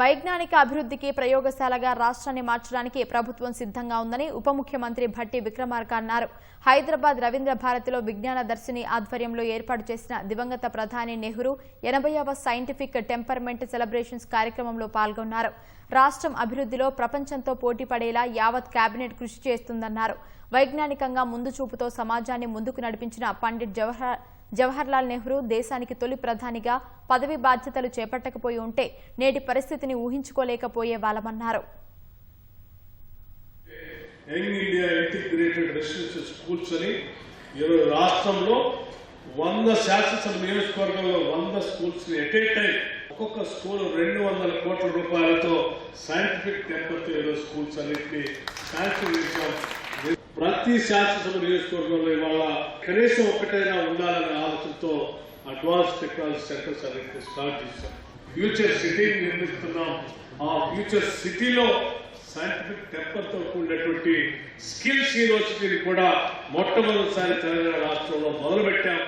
వైజ్ఞానిక అభివృద్ధికి ప్రయోగశాలగా రాష్ట్రాన్ని మార్చడానికి ప్రభుత్వం సిద్ధంగా ఉందని ఉప ముఖ్యమంత్రి భట్టి విక్రమార్క అన్నారు. హైదరాబాద్ రవీంద్ర భారతిలో విజ్ఞాన దర్శిని ఆధ్వర్యంలో ఏర్పాటు చేసిన దివంగత ప్రధాని నెహ్రూ ఎనభైవ సైంటిఫిక్ టెంపర్మెంట్ సెలబ్రేషన్స్ కార్యక్రమంలో పాల్గొన్నారు. రాష్ట్రం అభివృద్ధిలో ప్రపంచంతో పోటీ పడేలా యావత్ కేబినెట్ కృషి చేస్తుందన్నారు. వైజ్ఞానికంగా ముందు చూపుతో సమాజాన్ని ముందుకు నడిపించిన పండిట్ జవహర్ జవహర్లాల్ నెహ్రూ దేశానికి తొలి ప్రధానిగా పదవి బాధ్యతలు చేపట్టకపోయి ఉంటే నేటి పరిస్థితిని ఊహించుకోలేకపోయే వాళ్ళమన్నారు. రాష్ట్రంలో వంద శాసనసభ నియోజకవర్గంలో వంద స్కూల్స్ని ఎట్ ఏ టైం ఒక్కొక్క స్కూల్ రెండు వందల కోట్ల రూపాయలతో సైంటిఫిక్ టెంపర్తో ఈరోజు స్కూల్స్ అన్నింటినీ శాంక్షన్ చేశాం. ప్రతి శాసనసభ నియోజకవర్గంలో ఇవాళ కనీసం ఒక్కటైనా ఉండాలనే ఆలోచనతో అడ్వాన్స్ టెక్నాలజీ సెంటర్స్ అనేది స్టార్ట్ చేశాం ఫ్యూచర్ సిటీని నిర్మిస్తున్నాం. ఆ ఫ్యూచర్ సిటీలో సైంటిఫిక్ టెంపర్తో కూడినటువంటి స్కిల్స్ యూనివర్సిటీని కూడా మొట్టమొదటిసారి తెలంగాణ రాష్ట్రంలో మొదలుపెట్టాం.